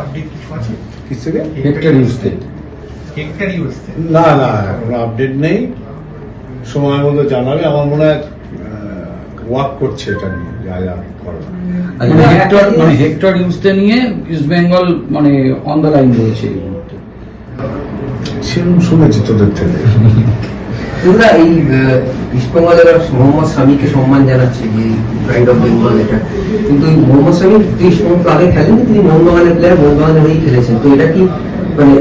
Update কিছু আছে? Hectare hectare না না কোনো আপডেট নেই। সময় মতো জানাবে। আমার মনে হয় ওয়ার্ক করছে এটা নিয়ে যা যা মানে হেক্টর মানে হেক্টর ইউজতে নিয়ে ইস্ট বেঙ্গল মানে অন দ্য লাইন রয়েছে এই মুহূর্তে। সেরকম শুনেছি তোদের থেকে। তোমরা এই মোহাম্মদ স্বামীকে সম্মান জানাচ্ছে যে অফ বেঙ্গল এটা। কিন্তু মোহাম্মদ স্বামী খেলেননি, তিনি মোহনবাগানের প্লেয়ার মোহনবাগানের হয়েই খেলেছেন। তো এটা কি মানে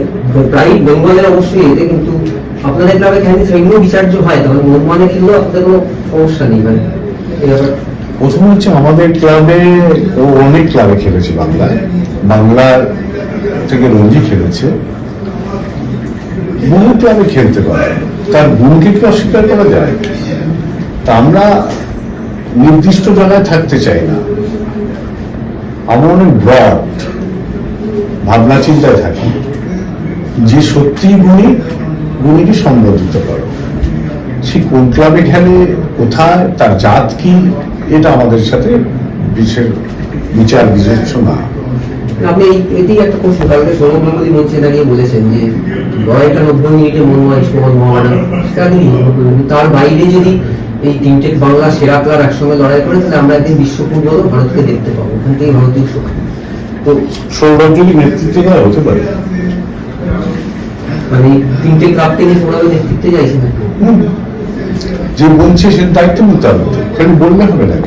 বেঙ্গলের অবশ্যই এতে কিন্তু আপনাদের ক্লাবে খেলেন সেগুলো বিচার্য হয়। তবে মোহনবাগানে খেললেও আপনাদের কোনো সমস্যা নেই মানে প্রথম হচ্ছে আমাদের ক্লাবে ও অনেক ক্লাবে খেলেছে বাংলায়। বাংলার থেকে রঞ্জি খেলেছে। বহু ক্লাবে খেলতে পারে। তার গুণকে কি অস্বীকার করা যায়? তা আমরা নির্দিষ্ট জায়গায় থাকতে চাই না। আমরা অনেক ব্রড ভাবনা চিন্তায় থাকি। যে সত্যি গুণী গুণীকে সম্বোধিত করো। সে কোন ক্লাবে খেলে কোথায়, তার জাত কি, এটা আমাদের সাথে বিশেষ বিচার বিবেচ্য না। আপনি এতেই একটা প্রশ্ন, কালকে সৌরভ দাঁড়িয়ে বলেছেন যে লড়াইটা নব্বই মিনিটে তার বাইরে যদি এই তিনটে বাংলা সেরা ক্লাব একসঙ্গে লড়াই করে তাহলে আমরা একদিন বিশ্ব ভারতকে দেখতে পাবো। ওখান থেকে ভারতীয় শক্তি। তো সৌরভ যদি নেতৃত্বে দেওয়া হতে পারে। মানে তিনটে ক্লাবকে নিয়ে সৌরভের নেতৃত্বে চাইছে না যে বলছে সে দায়িত্ব নিতে হবে। বললে হবে না?